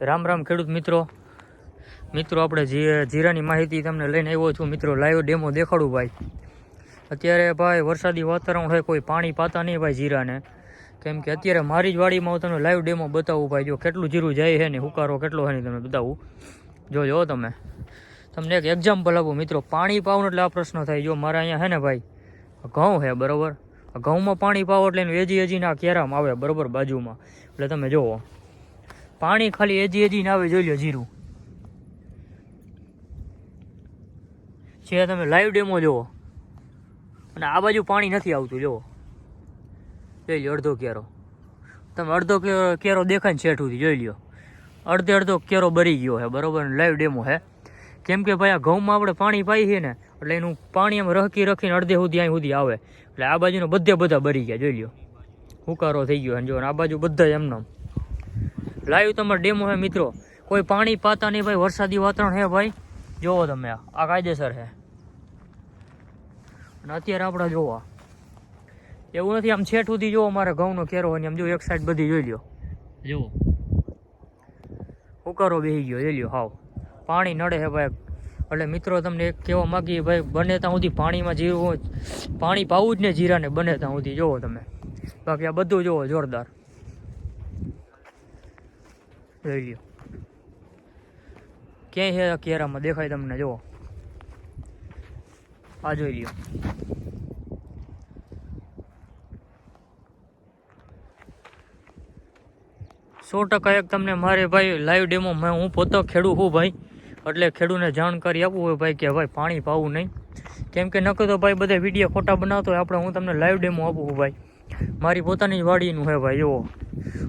રામ રામ ખેડૂત મિત્રો. મિત્રો, આપણે જીરાની માહિતી તમને લઈને આવ્યો છું. મિત્રો લાઈવ ડેમો દેખાડું ભાઈ. અત્યારે ભાઈ વરસાદી વાતાવરણ હોય, કોઈ પાણી પાતા નહીં ભાઈ જીરાને. કેમ કે અત્યારે મારી જ વાડીમાં હું તમને લાઈવ ડેમો બતાવું ભાઈ. જો કેટલું જીરું જાય છે ને, હુકારો કેટલો છે ને તમને બતાવું. જો જો તમે. તમને એક એક્ઝામ્પલ આપું, મિત્રો. પાણી પાવું એટલે આ પ્રશ્ન થાય. જો મારા અહીંયા છે ને ભાઈ ઘઉં છે, બરાબર? ઘઉંમાં પાણી પાવો એટલે એનું એજી એજીના કેરામ આવે, બરાબર, બાજુમાં. એટલે તમે જુઓ પાણી ખાલી એજી એજી ને આવે, જોઈ લો જીરું. જે તમે લાઈવ ડેમો જુઓ અને આ બાજુ પાણી નથી આવતું જુઓ જોઈ લો અડધો કેરો. તમે અડધો કેરો દેખાય ને છેઠ સુધી, જોઈ લ્યો. અડધે અડધો કેરો બરી ગયો છે બરોબર લાઈવ ડેમો છે કેમ કે ભાઈ આ ઘઉંમાં આપણે પાણી પાઈ છે ને, એટલે એનું પાણી એમ રખી રખીને અડધે સુધી અહીં સુધી આવે. એટલે આ બાજુનો બધે બધા બરી ગયા, જોઈ લો હુકારો થઈ ગયો અને જો આ બાજુ બધા એમનામ. લાઈવ તમારે ડેમો હે મિત્રો. કોઈ પાણી પાતા નહીં ભાઈ વરસાદી વાતાવરણ છે ભાઈ. જોવો તમે આ. કાયદેસર છે અને અત્યારે આપણે જોવા એવું નથી આમ છેઠ સુધી જોવો મારે ઘઉંનો કેરો હોય ને આમ જો એક સાઈડ બધી જોઈ લ્યો. જુઓ. ઉકારો બેસી ગયો જોઈ લ્યો હાવ. પાણી નડે હે ભાઈ. એટલે મિત્રો તમને એક કહેવા માગીએ ભાઈ બને ત્યાં સુધી પાણીમાં જીરું પાણી પાવું જ ને જીરાને બને ત્યાં સુધી. જોવો તમે. બાકી આ બધું જોવો જોરદાર. જોઈ લ્યો. ક્યાંય છે કેરામાં? દેખાય તમને, જુઓ. આ જોઈ લ્યો. સો ટકા એક તમને મારે ભાઈ લાઈવ ડેમો હું પોતે ખેડૂત છું ભાઈ. એટલે ખેડૂતને જાણકારી આપવું હોય ભાઈ કે ભાઈ પાણી પાવું નહીં. કેમ કે નકર તો ભાઈ બધા વીડિયો ખોટા બનાવતો હોય, આપણે હું તમને લાઈવ ડેમો આપું ભાઈ. મારી પોતાની જ વાડીનું છે ભાઈ, જુઓ.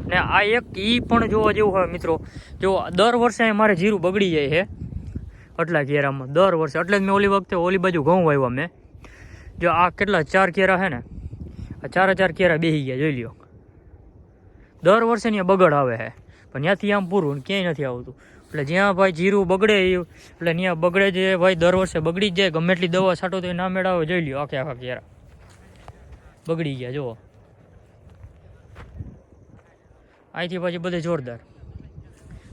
ને આ એક ઈ પણ જોવા જેવું હોય મિત્રો. જો, દર વર્ષે મારે જીરું બગડી જાય છે આટલા કેરામાં, દર વર્ષે. એટલે જ મેં ઓલી વખતે ઓલી બાજુ ઘઉં વાવ્યા મેં. જો, આ કેટલા ચાર કેરા છે ને? આ ચારે ચાર કેરા બેસી ગયા, જોઈ લ્યો. દર વર્ષે ત્યાં બગડ આવે છે પણ ત્યાંથી આમ પૂરું ક્યાંય નથી આવતું. એટલે જ્યાં ભાઈ જીરું બગડે એટલે ત્યાં બગડે જે ભાઈ દર વર્ષે બગડી જ જાય. ગમે એટલી દવા છાંટો તો એ ના મેળાવે, જોઈ લ્યો, આખે આખા કેરા. બગડી ગયા, જુઓ. અહીંથી પછી બધે જોરદાર.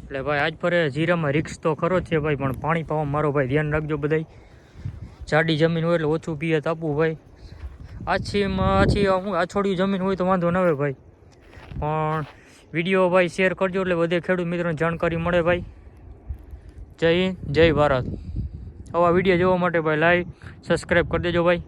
એટલે ભાઈ, આજ ફરે જીરામાં રિક્સ તો ખરો જ છે ભાઈ, પણ પાણી પાવા મારો ભાઈ ધ્યાન રાખજો બધાય. જાડી જમીન હોય એટલે ઓછું પિયત આપવું ભાઈ. આછીમાં, આછી હું આછોડ્યું જમીન હોય તો વાંધો ન આવે ભાઈ. પણ વીડિયો ભાઈ શેર કરજો એટલે બધે ખેડૂત મિત્રોને જાણકારી મળે ભાઈ. જય હિન્દ, જય ભારત. આવા વીડિયો જોવા માટે ભાઈ લાઈક સબસ્ક્રાઈબ કરી દેજો ભાઈ.